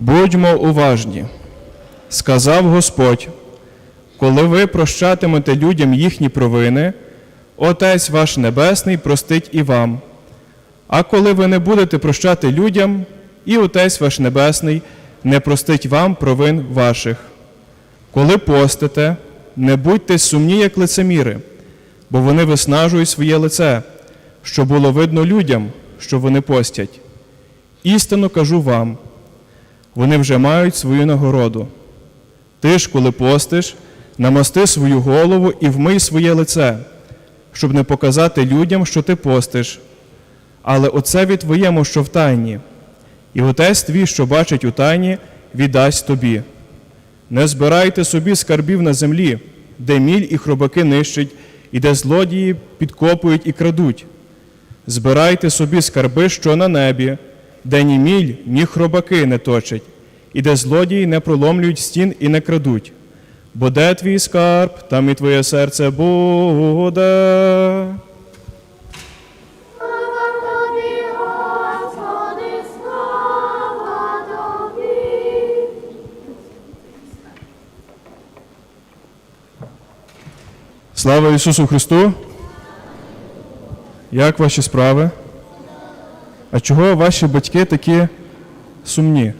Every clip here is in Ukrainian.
Будьмо уважні, сказав Господь, коли ви прощатимете людям їхні провини, Отець ваш Небесний простить і вам. А коли ви не будете прощати людям, і Отець ваш Небесний не простить вам провин ваших. Коли постите, не будьте сумні, як лицеміри, бо вони виснажують своє лице, що було видно людям, що вони постять. Істинно кажу вам, вони вже мають свою нагороду. Ти ж, коли постиш, намасти свою голову і вмий своє лице, щоб не показати людям, що ти постиш. Але оце від твоєму, що в тайні, і отець твій, що бачить у тайні, віддасть тобі. Не збирайте собі скарбів на землі, де міль і хробаки нищать, і де злодії підкопують і крадуть. Збирайте собі скарби, що на небі, де ні міль, ні хробаки не точать, і де злодії не проломлюють стін і не крадуть. Бо де твій скарб, там і твоє серце буде. Слава Ісусу Христу! Як ваші справи? А чого ваші батьки такі сумні?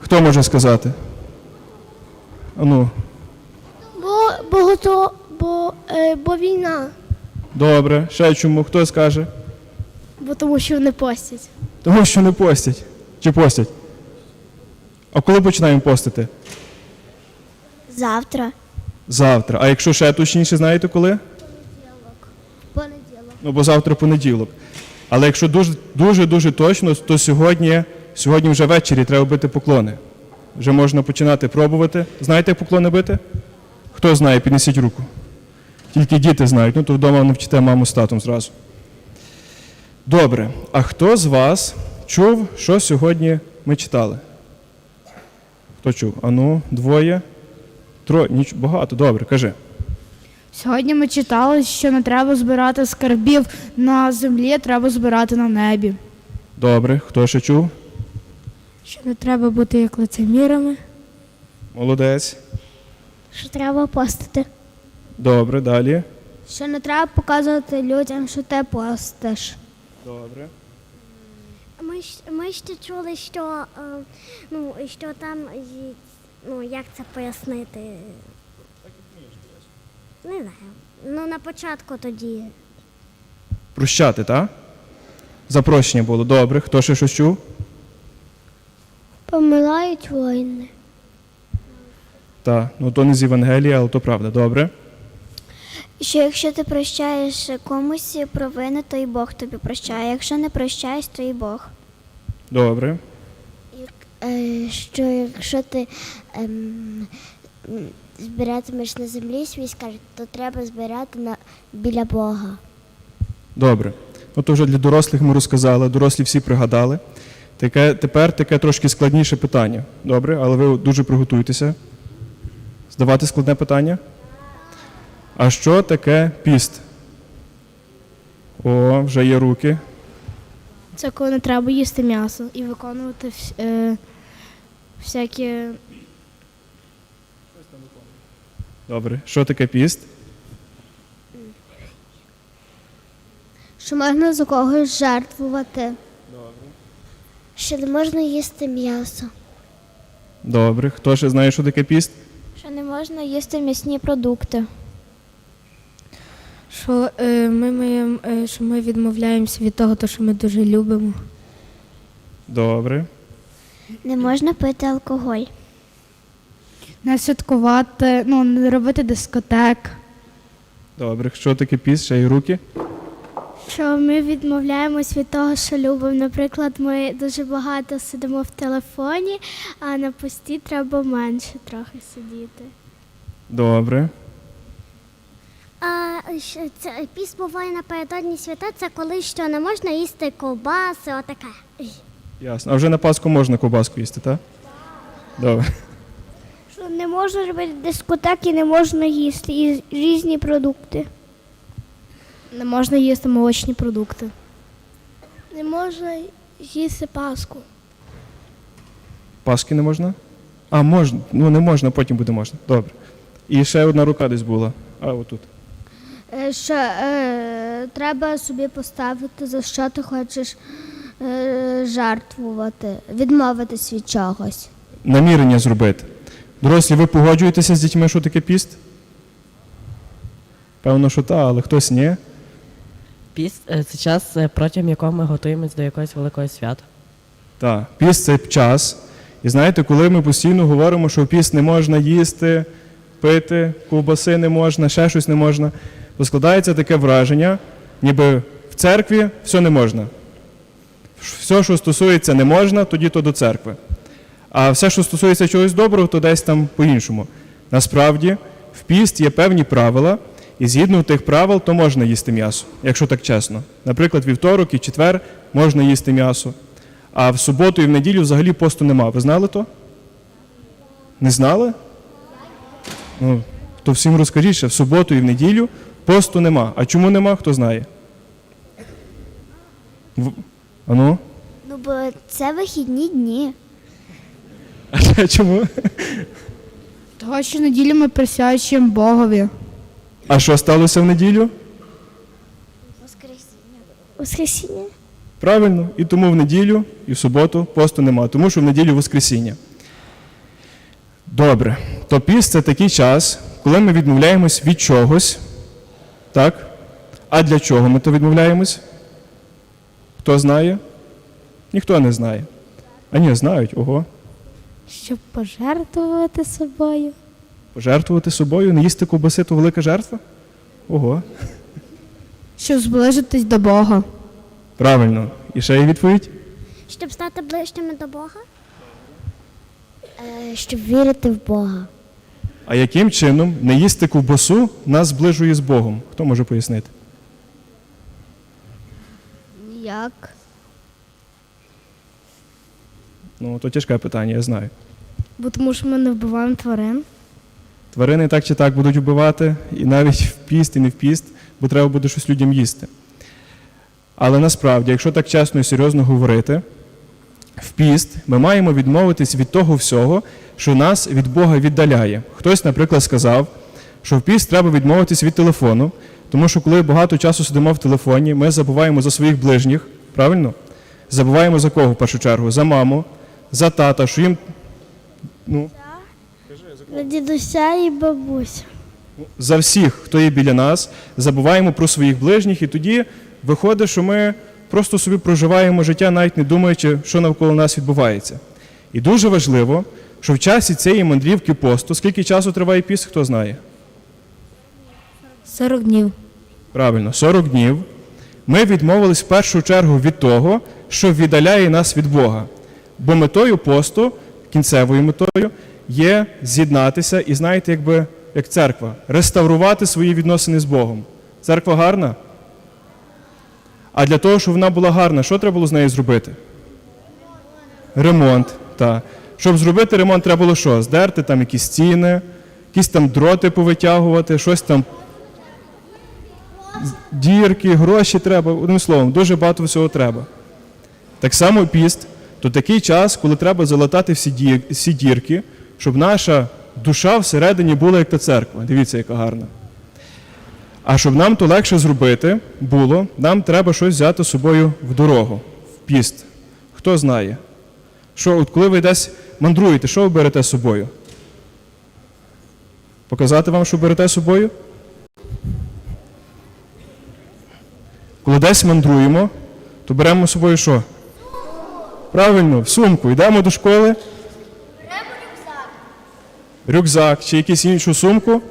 Хто може сказати? Ану, Бо, бо, гото- бо, е, бо війна. добре. Ще чому? Хто скаже? Бо тому що вони постять. Тому що не постять. Чи постять? А коли починаємо постити? Завтра. Завтра. А якщо ще точніше, знаєте коли? Понеділок. Ну, бо завтра понеділок. Але якщо дуже дуже дуже точно, то сьогодні, сьогодні вже ввечері треба бити поклони. Вже можна починати пробувати. Знаєте, як поклони бити? Хто знає, піднесіть руку. Тільки діти знають, ну то вдома навчите маму з татом зразу. Добре. А хто з вас чув, що сьогодні ми читали? Хто чув? Ану, двоє? Троє? Багато, добре, кажи. Сьогодні ми читали, що не треба збирати скарбів на землі, треба збирати на небі. Добре, хто ще чув? Що не треба бути як лицемірами. Молодець. Що треба постити. Добре, далі. Що не треба показувати людям, що ти постиш. Добре. Ми, ми ще чули, що, е, ну, що там, ну, як це пояснити? Не знаю. Ну, на початку тоді. Прощати, так? Запрошення було. Добре. Хто ще щось чув? Помирають воїни. Так. Ну то не з Євангелія, але то правда. Добре. Що якщо ти прощаєш комусь провини, то і Бог тобі прощає. Якщо не прощаєш, то і Бог. Добре. Е, що якщо ти м, збиратимеш на землі свій скарб, то треба збирати на, біля Бога. Добре. То вже для дорослих ми розказали, дорослі всі пригадали. Таке, тепер таке трошки складніше питання. Добре, але ви дуже приготуйтеся. Здавати складне питання? А що таке піст? О, вже є руки. Це коли не треба їсти м'ясо і виконувати е, всякі. Добре. Що таке піст? Що можна за когось жертвувати. Що не можна їсти м'ясо. Добре. Хто ще знає, що таке піст? Що не можна їсти м'ясні продукти. Що, е, ми, маємо, е, що ми відмовляємося від того, то, що ми дуже любимо. Добре. Не можна пити алкоголь. Не святкувати, ну, не робити дискотек. Добре. Що таке піст? Ще й руки? Що ми відмовляємось від того, що любимо. Наприклад, ми дуже багато сидимо в телефоні, а на пості треба менше трохи сидіти. Добре. А, що це, піс буває напередодні свята, це коли що не можна їсти ковбаси, отаке. Ясно. А вже на Пасху можна ковбаску їсти, так? Добре. Що не можна робити дискотеки, не можна їсти і різні продукти. Не можна їсти молочні продукти. Не можна їсти паску. Паски не можна? А, можна. Ну не можна, потім буде можна. Добре. І ще одна рука десь була. А, отут. Е, Що е, треба собі поставити, за що ти хочеш е, жертвувати, відмовитись від чогось. Намірення зробити. Дорослі, ви погоджуєтеся з дітьми, що таке піст? Певно, що так, але хтось ні. Піст е, це час, е, протягом якого ми готуємось до якогось великого свята. Так, піст це час. І знаєте, коли ми постійно говоримо, що в піст не можна їсти, пити, ковбаси не можна, ще щось не можна, то складається таке враження, ніби в церкві все не можна. Все, що стосується не можна, тоді то до церкви. А все, що стосується чогось доброго, то десь там по-іншому. Насправді, в піст є певні правила, і згідно тих правил, то можна їсти м'ясо, якщо так чесно. Наприклад, вівторок і четвер можна їсти м'ясо. А в суботу і в неділю взагалі посту нема. Ви знали то? Не знали? Ну, то всім розкажіть, що в суботу і в неділю посту нема. А чому нема, хто знає? В... А ну? Ну, бо це вихідні дні. Чому? Того, що неділю ми присвячуємо Богові. А що сталося в неділю? Воскресіння. Правильно, і тому в неділю і в суботу посту нема, тому що в неділю Воскресіння. Добре. То піст це такий час, коли ми відмовляємось від чогось. Так? А для чого ми то відмовляємось? Хто знає? Ніхто не знає. А ні, знають, ого. Щоб пожертвувати собою. Пожертвувати собою, не їсти ковбаси то велика жертва? Ого. Щоб зближитись до Бога. Правильно. І ще є відповідь? Щоб стати ближчими до Бога? Е, щоб вірити в Бога. А яким чином не їсти ковбасу нас зближує з Богом? Хто може пояснити? Ніяк. Ну, то тяжке питання, я знаю. Бо тому що ми не вбиваємо тварин. Тварини так чи так будуть вбивати, і навіть в піст, і не в піст, бо треба буде щось людям їсти. Але насправді, якщо так чесно і серйозно говорити, в піст ми маємо відмовитись від того всього, що нас від Бога віддаляє. Хтось, наприклад, сказав, що в піст треба відмовитись від телефону, тому що коли багато часу сидимо в телефоні, ми забуваємо за своїх ближніх, правильно? Забуваємо за кого в першу чергу? За маму, за тата, що їм ну, За дідуся і бабуся. за всіх, хто є біля нас, забуваємо про своїх ближніх, і тоді виходить, що ми просто собі проживаємо життя, навіть не думаючи, що навколо нас відбувається. І дуже важливо, що в часі цієї мандрівки посту, скільки часу триває піст, хто знає? 40 днів. Правильно, 40 днів. Ми відмовились в першу чергу від того, що віддаляє нас від Бога. Бо метою посту, кінцевою метою, є з'єднатися і, знаєте, якби як церква, реставрувати свої відносини з Богом. Церква гарна? А для того, щоб вона була гарна, що треба було з нею зробити? Ремонт. Так. Щоб зробити ремонт, треба було що? Здерти там якісь стіни, якісь там дроти повитягувати, щось там дірки, гроші треба. Одним словом, дуже багато всього треба. Так само піст то такий час, коли треба залатати всі, ді- всі дірки, щоб наша душа всередині була як та церква. Дивіться, яка гарна. А щоб нам то легше зробити було, нам треба щось взяти з собою в дорогу, в піст. Хто знає? Що, от коли ви десь мандруєте, що ви берете з собою? Показати вам, що берете з собою? Коли десь мандруємо, то беремо з собою що? Правильно, в сумку. Йдемо до школи. Беремо рюкзак. Рюкзак чи якусь іншу сумку.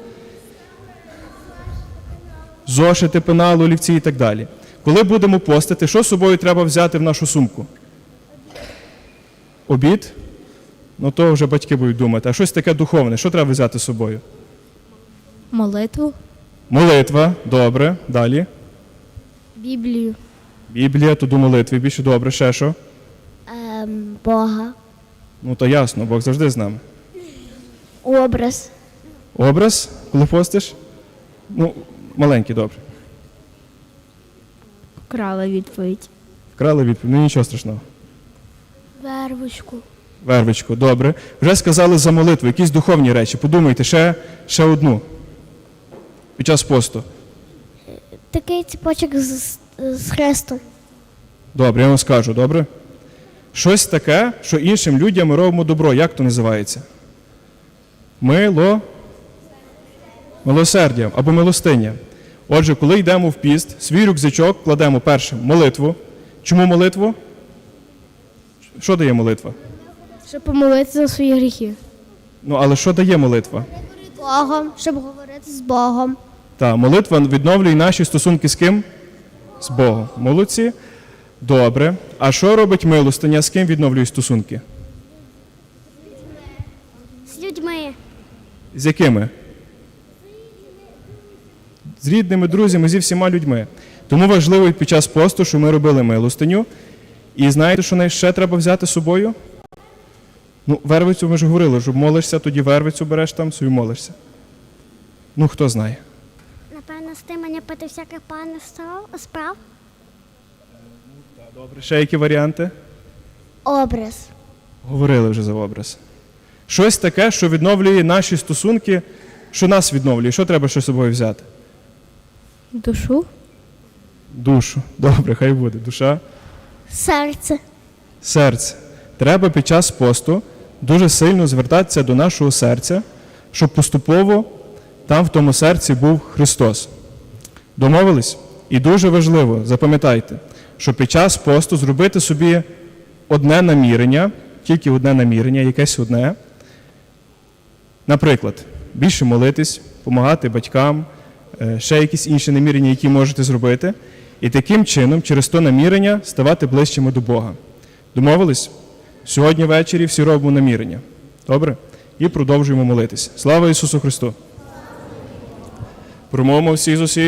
Зошити, пенал, олівці і так далі. Коли будемо постити, що з собою треба взяти в нашу сумку? Обід? Ну то вже батьки будуть думати. А щось таке духовне, що треба взяти з собою? Молитву. Молитва, добре. Далі. Біблію. Біблія, то до молитви більше добре. Ще що? Бога. Ну то ясно, Бог завжди з нами. Образ. Образ, коли постиш? Ну, маленький, добре. Вкрала відповідь. Вкрали відповідь, ну нічого страшного. Вервочку. Вервичку, добре. Вже сказали за молитву, якісь духовні речі. Подумайте, ще, ще одну. Під час посту. Такий ціпочок з, з хрестом. Добре, я вам скажу, добре? Щось таке, що іншим людям ми робимо добро. Як то називається? Мило. Милосердя або милостиня. Отже, коли йдемо в піст, свій рюкзачок кладемо перше молитву. Чому молитву? Що дає молитва? Щоб помолитися за свої гріхи. Ну, але що дає молитва? Богом, щоб говорити з Богом. Так, молитва відновлює наші стосунки з ким? З Богом. Молодці. Добре. А що робить милостиня? З ким відновлює стосунки? З людьми. З якими? З рідними, друзями, зі всіма людьми. Тому важливо під час посту, що ми робили милостиню. І знаєте, що ще треба взяти з собою? Ну, вервицю ми ж говорили, що молишся, тоді вервицю береш там, собі молишся. Ну, хто знає. Напевно, з тим мені пити всяких справ- справ. Добре, ще які варіанти? Образ. Говорили вже за образ. Щось таке, що відновлює наші стосунки, що нас відновлює. Що треба ще з собою взяти? Душу? Душу. Добре, хай буде. Душа. Серце. серце. Треба під час посту дуже сильно звертатися до нашого серця, щоб поступово там в тому серці був Христос. Домовились? І дуже важливо, запам'ятайте, що під час посту зробити собі одне намірення, тільки одне намірення, якесь одне. Наприклад, більше молитись, допомагати батькам, е, ще якісь інші намірення, які можете зробити. І таким чином, через то намірення, ставати ближчими до Бога. Домовились? Сьогодні ввечері всі робимо намірення. Добре? І продовжуємо молитись. Слава Ісусу Христу! Промовимо всі з усієї